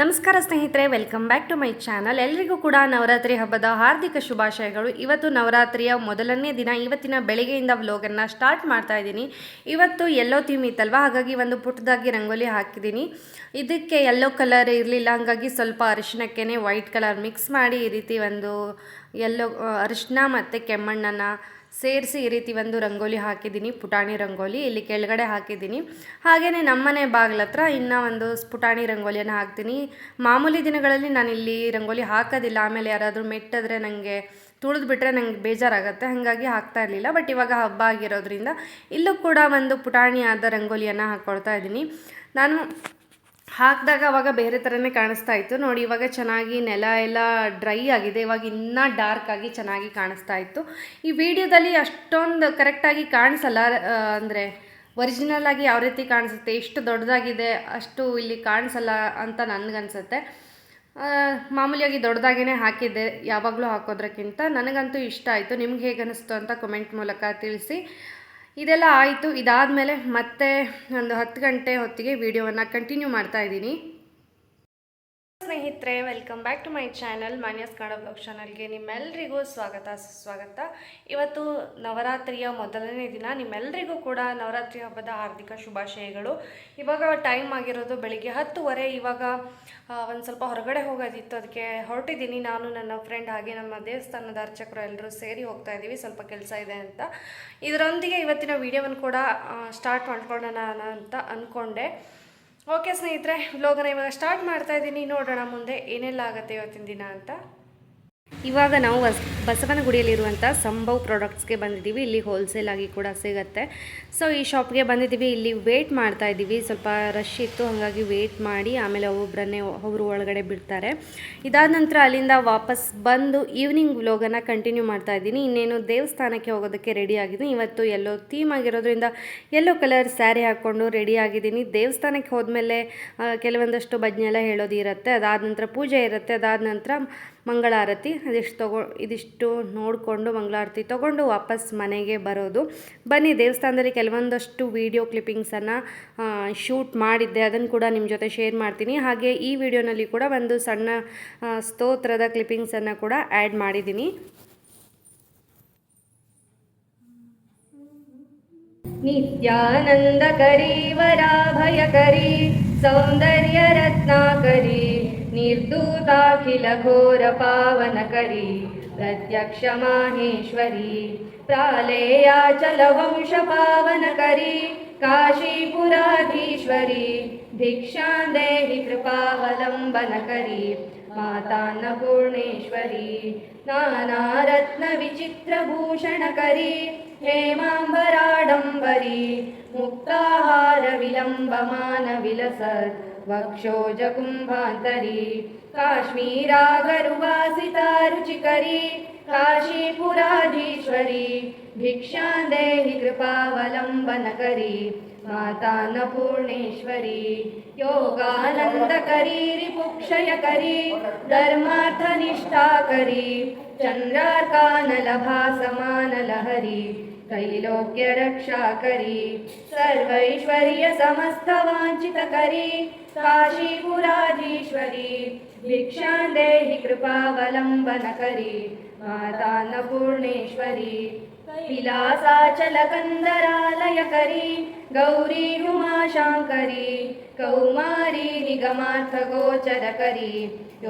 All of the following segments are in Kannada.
ನಮಸ್ಕಾರ ಸ್ನೇಹಿತರೆ welcome back to my channel ಎಲ್ರಿಗೂ ಕೂಡ ನವರಾತ್ರಿ ಹಬ್ಬದ ಹಾರ್ದಿಕ ಶುಭಾಶಯಗಳು. ಇವತ್ತು ನವರಾತ್ರಿಯ ಮೊದಲನೇ ದಿನ, ಇವತ್ತಿನ ಬೆಳಿಗ್ಗೆಯಿಂದ ವ್ಲೋಗನ್ನು ಸ್ಟಾರ್ಟ್ ಮಾಡ್ತಾ ಇದ್ದೀನಿ. ಇವತ್ತು ಎಲ್ಲೋ ಥೀಮ್ ಇತ್ತಲ್ವ? ಹಾಗಾಗಿ ಒಂದು ಪುಟ್ಟದಾಗಿ ರಂಗೋಲಿ ಹಾಕಿದ್ದೀನಿ. ಇದಕ್ಕೆ ಎಲ್ಲೋ ಕಲರ್ ಇರಲಿಲ್ಲ, ಹಾಗಾಗಿ ಸ್ವಲ್ಪ ಅರಿಶಿಣಕ್ಕೇ ವೈಟ್ ಕಲರ್ ಮಿಕ್ಸ್ ಮಾಡಿ ಈ ರೀತಿ ಒಂದು ಎಲ್ಲೋ ಅರಿಶಿನ ಮತ್ತು ಕೆಮ್ಮಣ್ಣನ ಸೇರಿಸಿ ಈ ರೀತಿ ಒಂದು ರಂಗೋಲಿ ಹಾಕಿದ್ದೀನಿ, ಪುಟಾಣಿ ರಂಗೋಲಿ. ಇಲ್ಲಿ ಕೆಳಗಡೆ ಹಾಕಿದ್ದೀನಿ. ಹಾಗೆಯೇ ನಮ್ಮನೆ ಬಾಗಿಲ ಹತ್ರ ಇನ್ನೂ ಒಂದು ಪುಟಾಣಿ ರಂಗೋಲಿಯನ್ನು ಹಾಕ್ತೀನಿ. ಮಾಮೂಲಿ ದಿನಗಳಲ್ಲಿ ನಾನು ಇಲ್ಲಿ ರಂಗೋಲಿ ಹಾಕೋದಿಲ್ಲ. ಆಮೇಲೆ ಯಾರಾದರೂ ಮೆಟ್ಟಿದ್ರೆ ನನಗೆ ತುಳಿದು ಬಿಟ್ಟರೆ ನಂಗೆ ಬೇಜಾರಾಗುತ್ತೆ. ಹಾಗಾಗಿ ಹಾಕ್ತಾ ಇರಲಿಲ್ಲ. ಬಟ್ ಇವಾಗ ಹಬ್ಬ ಆಗಿರೋದ್ರಿಂದ ಇಲ್ಲೂ ಕೂಡ ಒಂದು ಪುಟಾಣಿ ಆದ ರಂಗೋಲಿಯನ್ನು ಹಾಕ್ಕೊಳ್ತಾ ಇದ್ದೀನಿ. ನಾನು ಹಾಕಿದಾಗ ಅವಾಗ ಬೇರೆ ಥರನೇ ಕಾಣಿಸ್ತಾ ಇತ್ತು. ನೋಡಿ, ಇವಾಗ ಚೆನ್ನಾಗಿ ನೆಲ ಎಲ್ಲ ಡ್ರೈ ಆಗಿದೆ. ಇವಾಗ ಇನ್ನೂ ಡಾರ್ಕ್ ಆಗಿ ಚೆನ್ನಾಗಿ ಕಾಣಿಸ್ತಾ ಇತ್ತು. ಈ ವಿಡಿಯೋದಲ್ಲಿ ಅಷ್ಟೊಂದು ಕರೆಕ್ಟಾಗಿ ಕಾಣಿಸಲ್ಲ. ಅಂದರೆ ಒರಿಜಿನಲ್ ಆಗಿ ಯಾವ ರೀತಿ ಕಾಣಿಸುತ್ತೆ, ಎಷ್ಟು ದೊಡ್ಡದಾಗಿದೆ, ಅಷ್ಟು ಇಲ್ಲಿ ಕಾಣಿಸಲ್ಲ ಅಂತ ನನಗನ್ಸುತ್ತೆ. ಮಾಮೂಲಿಯಾಗಿ ದೊಡ್ಡದಾಗೇ ಹಾಕಿದ್ದೆ. ಯಾವಾಗಲೂ ಹಾಕೋದ್ರಕ್ಕಿಂತ ನನಗಂತೂ ಇಷ್ಟ ಆಯಿತು. ನಿಮ್ಗೆ ಹೇಗೆ ಅಂತ ಕಮೆಂಟ್ ಮೂಲಕ ತಿಳಿಸಿ. ಇದೆಲ್ಲ ಆಯಿತು. ಇದಾದಮೇಲೆ ಮತ್ತೆ ಒಂದು ಹತ್ತು ಗಂಟೆ ಹೊತ್ತಿಗೆ ವೀಡಿಯೋವನ್ನು ಕಂಟಿನ್ಯೂ ಮಾಡ್ತಾ ಇದ್ದೀನಿ. ಸ್ನೇಹಿತರೆ welcome back to my channel Manya's Kannada blog ಚಾನಲ್ಗೆ ನಿಮ್ಮೆಲ್ಲರಿಗೂ ಸ್ವಾಗತ, ಸುಸ್ವಾಗತ. ಇವತ್ತು ನವರಾತ್ರಿಯ ಮೊದಲನೇ ದಿನ ನಿಮ್ಮೆಲ್ಲರಿಗೂ ಕೂಡ ನವರಾತ್ರಿ ಹಬ್ಬದ ಹಾರ್ದಿಕ ಶುಭಾಶಯಗಳು. ಇವಾಗ ಟೈಮ್ ಆಗಿರೋದು ಬೆಳಿಗ್ಗೆ ಹತ್ತುವರೆ, ಇವಾಗ ಒಂದು ಸ್ವಲ್ಪ ಹೊರಗಡೆ ಹೋಗೋದಿತ್ತು, ಅದಕ್ಕೆ ಹೊರಟಿದ್ದೀನಿ. ನಾನು, ನನ್ನ ಫ್ರೆಂಡ್ ಹಾಗೆ ನಮ್ಮ ದೇವಸ್ಥಾನದ ಅರ್ಚಕರು ಎಲ್ಲರೂ ಸೇರಿ ಹೋಗ್ತಾ ಇದ್ದೀವಿ ಸ್ವಲ್ಪ ಕೆಲಸ ಇದೆ ಅಂತ. ಇದರೊಂದಿಗೆ ಇವತ್ತಿನ ವಿಡಿಯೋವನ್ನು ಕೂಡ ಸ್ಟಾರ್ಟ್ ಮಾಡ್ಕೊಳ್ಳೋಣ ಅಂತ ಅಂದ್ಕೊಂಡೆ ಓಕೆ ಸ್ನೇಹಿತರೆ ವ್ಲೋಗನ ಇವಾಗ ಸ್ಟಾರ್ಟ್ ಮಾಡ್ತಾ ಇದ್ದೀನಿ. ನೋಡೋಣ ಮುಂದೆ ಏನೆಲ್ಲ ಆಗುತ್ತೆ ಇವತ್ತಿನ ದಿನ ಅಂತ. ಇವಾಗ ನಾವು ಬಸ್ ಬಸವನಗುಡಿಯಲ್ಲಿರುವಂಥ ಸಂಭವ್ ಪ್ರಾಡಕ್ಟ್ಸ್ಗೆ ಬಂದಿದ್ದೀವಿ. ಇಲ್ಲಿ ಹೋಲ್ಸೇಲ್ ಆಗಿ ಕೂಡ ಸಿಗುತ್ತೆ. ಸೊ ಈ ಶಾಪ್ಗೆ ಬಂದಿದ್ದೀವಿ. ಇಲ್ಲಿ ವೇಟ್ ಮಾಡ್ತಾ ಇದ್ದೀವಿ. ಸ್ವಲ್ಪ ರಶ್ ಇತ್ತು. ಹಾಗಾಗಿ ವೇಟ್ ಮಾಡಿ ಆಮೇಲೆ ಒಬ್ಬೊಬ್ಬರನ್ನೇ ಅವರು ಒಳಗಡೆ ಬಿಡ್ತಾರೆ. ಇದಾದ ನಂತರ ಅಲ್ಲಿಂದ ವಾಪಸ್ ಬಂದು ಈವ್ನಿಂಗ್ ವ್ಲೋಗನ್ನು ಕಂಟಿನ್ಯೂ ಮಾಡ್ತಾ ಇದ್ದೀನಿ. ಇನ್ನೇನು ದೇವಸ್ಥಾನಕ್ಕೆ ಹೋಗೋದಕ್ಕೆ ರೆಡಿ ಆಗಿದ್ದೀನಿ. ಇವತ್ತು ಎಲ್ಲೋ ಥೀಮ್ ಆಗಿರೋದ್ರಿಂದ ಎಲ್ಲೋ ಕಲರ್ ಸ್ಯಾರಿ ಹಾಕ್ಕೊಂಡು ರೆಡಿ ಆಗಿದ್ದೀನಿ. ದೇವಸ್ಥಾನಕ್ಕೆ ಹೋದ್ಮೇಲೆ ಕೆಲವೊಂದಷ್ಟು ಭಜನೆ ಎಲ್ಲ ಹೇಳೋದು ಇರುತ್ತೆ. ಅದಾದ ನಂತರ ಪೂಜೆ ಇರುತ್ತೆ. ಅದಾದ ನಂತರ ಮಂಗಳಾರತಿ, ಅದೆಷ್ಟು ತಗೋ, ಇದಿಷ್ಟು ನೋಡಿಕೊಂಡು ಮಂಗಳಾರತಿ ತಗೊಂಡು ವಾಪಸ್ ಮನೆಗೆ ಬರೋದು. ಬನ್ನಿ, ದೇವಸ್ಥಾನದಲ್ಲಿ ಕೆಲವೊಂದಷ್ಟು ವೀಡಿಯೋ ಕ್ಲಿಪ್ಪಿಂಗ್ಸನ್ನು ಶೂಟ್ ಮಾಡಿದ್ದೆ. ಅದನ್ನು ಕೂಡ ನಿಮ್ಮ ಜೊತೆ ಶೇರ್ ಮಾಡ್ತೀನಿ. ಹಾಗೆ ಈ ವಿಡಿಯೋನಲ್ಲಿ ಕೂಡ ಒಂದು ಸಣ್ಣ ಸ್ತೋತ್ರದ ಕ್ಲಿಪ್ಪಿಂಗ್ಸನ್ನು ಕೂಡ ಆ್ಯಡ್ ಮಾಡಿದ್ದೀನಿ. ನಿತ್ಯಾನಂದಕರಿ ವರಾಭಯಕರಿ ಸೌಂದರ್ಯ ರತ್ನಾಕರಿ. निर्दूताखिलघोरपावनकरी प्रत्यक्षमाहेश्वरी प्रालेयाचलवंशपावनकरी काशीपुराधीश्वरी भिक्षां देहि कृपावलम्बनकरी मातान्नपूर्णेश्वरी नानारत्नविचित्रभूषणकरी हेमाम्बराडम्बरी मुक्ताहारविलम्बमानविलसत् वक्षोजकुम्भान्तरी काश्मीरागरुवासिता रुचिकरी काशीपुराधीश्वरी भिक्षां देहि कृपावलम्बनकरी मातान्नपूर्णेश्वरी योगानन्दकरी रिपुक्षयकरी धर्मार्थनिष्ठाकरी चन्द्रार्कानलभासमानलहरी तैलोक्य रक्षा करी सर्वैश्वस्तवांचित करी सर्वैश्वर्यसमस्तवाञ्छितकरी काशीपुराजीश्वरी भिक्षां देहि कृपावलम्बनकरी माता न पूर्णेश्वरी कैलासाचलकन्दरालयकरी गौरी उमाशाङ्करी कौमारी निगमार्थगोचरकरी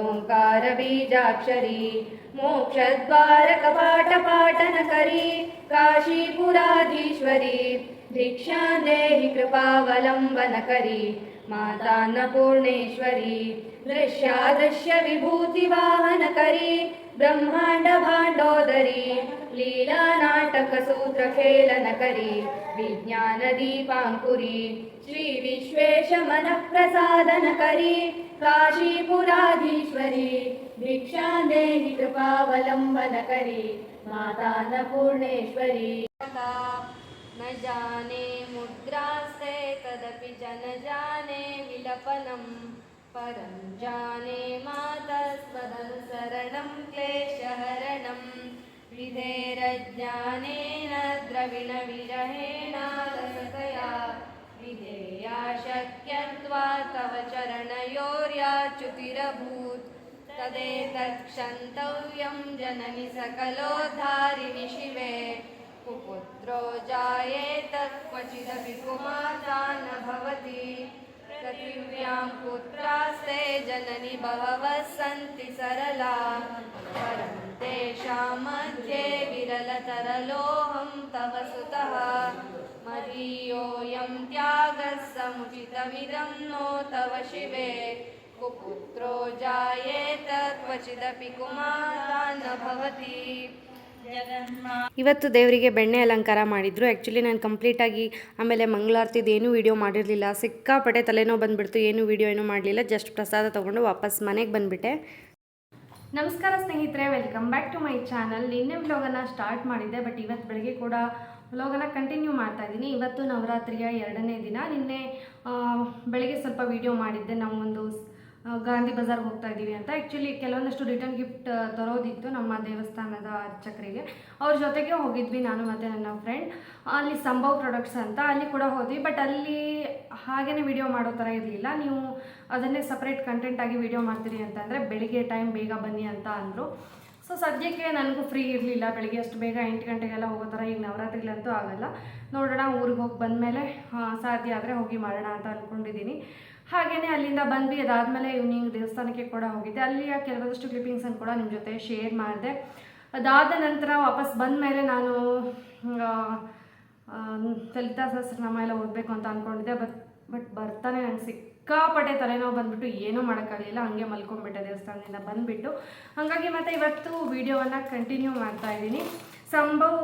ओङ्कारबीजाक्षरी मोक्षद्वारकपाटपाटनकरी काशीपुराधीश्वरी भिक्षां माता न पूर्णेश्वरी दृश्यादृश्य विभूतिवाहन करि ब्रह्माण्ड विज्ञानदीपाङ्कुरी श्रीविश्वेशमनःप्रसादनकरी काशीपुराधीश्वरी प्रसादन करि क्वाशीपुराधीश्वरी भिक्षा देहि कृपावलम्बन करि माता नूर्णेश्वरि जाने मुद्रास्ते तदपि जन जाने विलपनं। परं जाने मातस्त्वदनुसरणं क्लेशहरणं। विधेरज्ञानेन द्रविणविरहेणालसतया विधेया शक्यत्वा तव चरणयोर्या च्युतिरभूत् तदेतत्क्षन्तव्यं जननि सकलोद्धारिणि शिवे कुपुत्रो जायेत क्वचिदपि कुमाता न भवति पृथिव्यां पुत्रास्ते जननि बहवः सन्ति सरला। परं तेषां मध्ये विरलतरलोऽहं तव सुतः। मदीयोऽयं त्यागः समुचितमिदं नो तव शिवे। कुपुत्रो जायेत क्वचिदपि कुमाता न भवति ಇವತ್ತು ದೇವರಿಗೆ ಬೆಣ್ಣೆ ಅಲಂಕಾರ ಮಾಡಿದ್ರು. ಆ್ಯಕ್ಚುಲಿ ನಾನು ಕಂಪ್ಲೀಟಾಗಿ ಆಮೇಲೆ ಮಂಗಳಾರತಿದು ಏನೂ ವೀಡಿಯೋ ಮಾಡಿರಲಿಲ್ಲ. ಸಿಕ್ಕಾಪಟ್ಟೆ ತಲೆನೋವು ಬಂದುಬಿಡ್ತು. ಏನೂ ವೀಡಿಯೋ ಏನೂ ಮಾಡಲಿಲ್ಲ. ಜಸ್ಟ್ ಪ್ರಸಾದ ತೊಗೊಂಡು ವಾಪಸ್ ಮನೆಗೆ ಬಂದುಬಿಟ್ಟೆ. ನಮಸ್ಕಾರ ಸ್ನೇಹಿತರೆ welcome back to my channel ನಿನ್ನೆ ವ್ಲಾಗನ್ನು ಸ್ಟಾರ್ಟ್ ಮಾಡಿದ್ದೆ ಬಟ್ ಇವತ್ತು ಬೆಳಗ್ಗೆ ಕೂಡ ವ್ಲಾಗನ್ನು ಕಂಟಿನ್ಯೂ ಮಾಡ್ತಾ ಇದ್ದೀನಿ ಇವತ್ತು ನವರಾತ್ರಿಯ ಎರಡನೇ ದಿನ. ನಿನ್ನೆ ಬೆಳಗ್ಗೆ ಸ್ವಲ್ಪ ವೀಡಿಯೋ ಮಾಡಿದ್ದೆ. ನಾವು ಒಂದು ಗಾಂಧಿ ಬಜಾರ್ ಹೋಗ್ತಾ ಇದ್ದೀವಿ ಅಂತ. ಆ್ಯಕ್ಚುಲಿ ಕೆಲವೊಂದಷ್ಟು ರಿಟರ್ನ್ ಗಿಫ್ಟ್ ತರೋದಿತ್ತು ನಮ್ಮ ದೇವಸ್ಥಾನದ ಅರ್ಚಕರಿಗೆ. ಅವ್ರ ಜೊತೆಗೆ ಹೋಗಿದ್ವಿ ನಾನು ಮತ್ತು ನನ್ನ ಫ್ರೆಂಡ್ ಅಲ್ಲಿ ಸಂಭವ್ ಪ್ರಾಡಕ್ಟ್ಸ್ ಅಂತ ಅಲ್ಲಿ ಕೂಡ ಹೋದ್ವಿ ಬಟ್ ಅಲ್ಲಿ ಹಾಗೇ ವಿಡಿಯೋ ಮಾಡೋ ಥರ ಇರಲಿಲ್ಲ. ನೀವು ಅದನ್ನೇ ಸಪ್ರೇಟ್ ಕಂಟೆಂಟಾಗಿ ವಿಡಿಯೋ ಮಾಡ್ತೀರಿ ಅಂತಂದರೆ ಬೆಳಿಗ್ಗೆ ಟೈಮ್ ಬೇಗ ಬನ್ನಿ ಅಂತ ಅಂದರು. ಸೊ ಸದ್ಯಕ್ಕೆ ನನಗೂ ಫ್ರೀ ಇರಲಿಲ್ಲ. ಬೆಳಿಗ್ಗೆ ಅಷ್ಟು ಬೇಗ ಎಂಟು ಗಂಟೆಗೆಲ್ಲ ಹೋಗೋ ಥರ ಈಗ ನವರಾತ್ರಿಗಳಂತೂ ಆಗಲ್ಲ. ನೋಡೋಣ ಊರಿಗೆ ಹೋಗಿ ಬಂದಮೇಲೆ ಸಾಧ್ಯ ಆದರೆ ಹೋಗಿ ಮಾಡೋಣ ಅಂತ ಅಂದ್ಕೊಂಡಿದ್ದೀನಿ ಹಾಗೆಯೇ ಅಲ್ಲಿಂದ ಬಂದ್ವಿ. ಅದಾದಮೇಲೆ ಇವ್ನಿಂಗ್ ದೇವಸ್ಥಾನಕ್ಕೆ ಕೂಡ ಹೋಗಿದ್ದೆ. ಅಲ್ಲಿಯ ಕೆಲವೊಂದಷ್ಟು ಕ್ಲಿಪ್ಪಿಂಗ್ಸನ್ನು ಕೂಡ ನಿಮ್ಮ ಜೊತೆ ಶೇರ್ ಮಾಡಿದೆ. ಅದಾದ ನಂತರ ವಾಪಸ್ ಬಂದ ಮೇಲೆ ನಾನು ಲಲಿತಾ ಸಹಸ್ರನಾಮ ಎಲ್ಲ ಓದಬೇಕು ಅಂತ ಅಂದ್ಕೊಂಡಿದ್ದೆ ಬಟ್ ಬಟ್ ಬರ್ತಾನೆ ನಂಗೆ ಸಿಕ್ಕಾಪಟ್ಟೆ ತಲೆನೋವು ಬಂದ್ಬಿಟ್ಟು ಏನೂ ಮಾಡೋಕ್ಕಾಗಲಿಲ್ಲ. ಹಂಗೆ ಮಲ್ಕೊಂಡ್ಬಿಟ್ಟೆ ದೇವಸ್ಥಾನದಿಂದ ಬಂದುಬಿಟ್ಟು. ಹಾಗಾಗಿ ಮತ್ತೆ ಇವತ್ತು ವೀಡಿಯೋವನ್ನು ಕಂಟಿನ್ಯೂ ಮಾಡ್ತಾ ಇದ್ದೀನಿ. ಸಂಭವ್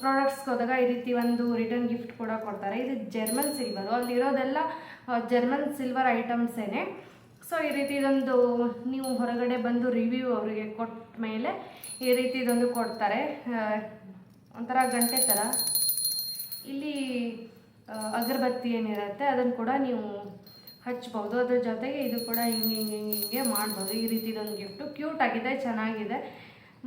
ಪ್ರಾಡಕ್ಟ್ಸ್ಗೆ ಹೋದಾಗ ಈ ರೀತಿ ಒಂದು ರಿಟರ್ನ್ ಗಿಫ್ಟ್ ಕೂಡ ಕೊಡ್ತಾರೆ. ಇದು ಜರ್ಮನ್ ಸಿಲ್ವರು ಅಲ್ಲಿರೋದೆಲ್ಲ ಜರ್ಮನ್ ಸಿಲ್ವರ್ ಐಟಮ್ಸೇ ಸೊ ಈ ರೀತಿ ಇದೊಂದು ನೀವು ಹೊರಗಡೆ ಬಂದು ರಿವ್ಯೂ ಅವರಿಗೆ ಕೊಟ್ಟ ಮೇಲೆ ಈ ರೀತಿ ಇದೊಂದು ಕೊಡ್ತಾರೆ. ಒಂಥರ ಗಂಟೆ ಥರ ಇಲ್ಲಿ ಅಗರಬತ್ತಿ ಏನಿರುತ್ತೆ ಅದನ್ನು ಕೂಡ ನೀವು ಹಚ್ಬೋದು. ಅದ್ರ ಜೊತೆಗೆ ಇದು ಕೂಡ ಹಿಂಗೆ ಹಿಂಗೆ ಹಿಂಗೆ ಹಿಂಗೆ ಮಾಡ್ಬೋದು. ಈ ರೀತಿ ಇದೊಂದು ಗಿಫ್ಟು ಕ್ಯೂಟ್ ಆಗಿದೆ, ಚೆನ್ನಾಗಿದೆ.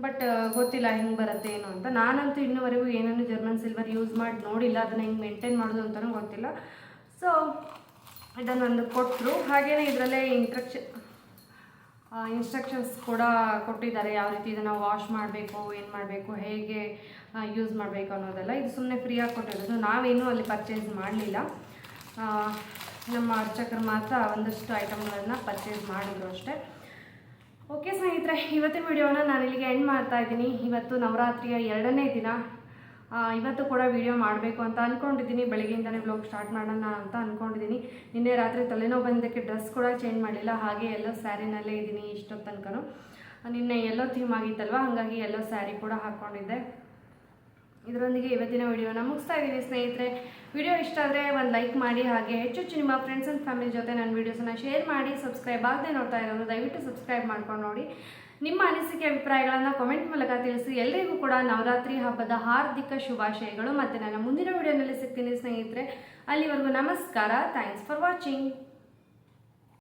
ಬಟ್ ಗೊತ್ತಿಲ್ಲ ಹೆಂಗೆ ಬರುತ್ತೆ ಏನು ಅಂತ. ನಾನಂತೂ ಇನ್ನೂವರೆಗೂ ಏನೇನು ಜರ್ಮನ್ ಸಿಲ್ವರ್ ಯೂಸ್ ಮಾಡಿ ನೋಡಿಲ್ಲ. ಅದನ್ನು ಹೆಂಗೆ ಮೇಂಟೈನ್ ಮಾಡೋದು ಅಂತಲೂ ಗೊತ್ತಿಲ್ಲ. ಸೊ ಇದನ್ನೊಂದು ಕೊಟ್ಟರು ಹಾಗೆಯೇ ಇದರಲ್ಲೇ ಇಂಟ್ರಕ್ಷನ್ ಇನ್ಸ್ಟ್ರಕ್ಷನ್ಸ್ ಕೂಡ ಕೊಟ್ಟಿದ್ದಾರೆ. ಯಾವ ರೀತಿ ಇದನ್ನು ವಾಶ್ ಮಾಡಬೇಕು, ಏನು ಮಾಡಬೇಕು, ಹೇಗೆ ಯೂಸ್ ಮಾಡಬೇಕು ಅನ್ನೋದೆಲ್ಲ. ಇದು ಸುಮ್ಮನೆ ಫ್ರೀಯಾಗಿ ಕೊಟ್ಟಿರೋದು. ನಾವೇನೂ ಅಲ್ಲಿ ಪರ್ಚೇಸ್ ಮಾಡಲಿಲ್ಲ. ನಮ್ಮ ಅರ್ಚಕರು ಮಾತ್ರ ಒಂದಷ್ಟು ಐಟಮ್ಗಳನ್ನು ಪರ್ಚೇಸ್ ಮಾಡಿದ್ರು ಅಷ್ಟೇ. ಓಕೆ ಸ್ನೇಹಿತರೆ, ಇವತ್ತಿನ ವಿಡಿಯೋನ ನಾನು ಇಲ್ಲಿಗೆ ಎಂಡ್ ಮಾಡ್ತಾ ಇದ್ದೀನಿ. ಇವತ್ತು ನವರಾತ್ರಿಯ ಎರಡನೇ ದಿನ. ಇವತ್ತು ಕೂಡ ವಿಡಿಯೋ ಮಾಡಬೇಕು ಅಂತ ಅಂದ್ಕೊಂಡಿದ್ದೀನಿ ಬೆಳಗ್ಗೆಯಿಂದನೇ ಬ್ಲಾಗ್ ಸ್ಟಾರ್ಟ್ ಮಾಡೋಣ ಅಂತ ಅಂದ್ಕೊಂಡಿದ್ದೀನಿ ನಿನ್ನೆ ರಾತ್ರಿ ತಲೆನೋವು ಬಂದಕ್ಕೆ ಡ್ರೆಸ್ ಕೂಡ ಚೇಂಜ್ ಮಾಡಲಿಲ್ಲ. ಹಾಗೆ ಎಲ್ಲೋ ಸ್ಯಾರಿನಲ್ಲೇ ಇದ್ದೀನಿ ಇಷ್ಟೊತ್ತು ತನಕನೂ ನಿನ್ನೆ ಎಲ್ಲೋ ಥೀಮ್ ಆಗಿತ್ತಲ್ವ? ಹಾಗಾಗಿ ಎಲ್ಲೋ ಸ್ಯಾರಿ ಕೂಡ ಹಾಕ್ಕೊಂಡಿದ್ದೆ ಇದರೊಂದಿಗೆ ಇವತ್ತಿನ ವಿಡಿಯೋನ ಮುಗಿಸ್ತಾ ಇದ್ದೀನಿ ಸ್ನೇಹಿತರೆ. ವಿಡಿಯೋ ಇಷ್ಟ ಆದರೆ ಒಂದು ಲೈಕ್ ಮಾಡಿ ಹಾಗೆ ಹೆಚ್ಚು ಹೆಚ್ಚು ನಿಮ್ಮ ಫ್ರೆಂಡ್ಸ್ ಆ್ಯಂಡ್ ಫ್ಯಾಮಿಲಿ ಜೊತೆ ನನ್ನ ವೀಡಿಯೋಸನ್ನು ಶೇರ್ ಮಾಡಿ ಸಬ್ಸ್ಕ್ರೈಬ್ ಆಗದೆ ನೋಡ್ತಾ ಇರೋರು ದಯವಿಟ್ಟು ಸಬ್ಸ್ಕ್ರೈಬ್ ಮಾಡ್ಕೊಂಡು ನೋಡಿ. ನಿಮ್ಮ ಅನಿಸಿಕೆ ಅಭಿಪ್ರಾಯಗಳನ್ನು ಕಾಮೆಂಟ್ ಮೂಲಕ ತಿಳಿಸಿ. ಎಲ್ಲರಿಗೂ ಕೂಡ ನವರಾತ್ರಿ ಹಬ್ಬದ ಹಾರ್ದಿಕ ಶುಭಾಶಯಗಳು. ಮತ್ತು ನನ್ನ ಮುಂದಿನ ವಿಡಿಯೋನಲ್ಲಿ ಸಿಗ್ತೀನಿ ಸ್ನೇಹಿತರೆ, ಅಲ್ಲಿವರೆಗೂ ನಮಸ್ಕಾರ. Thanks for watching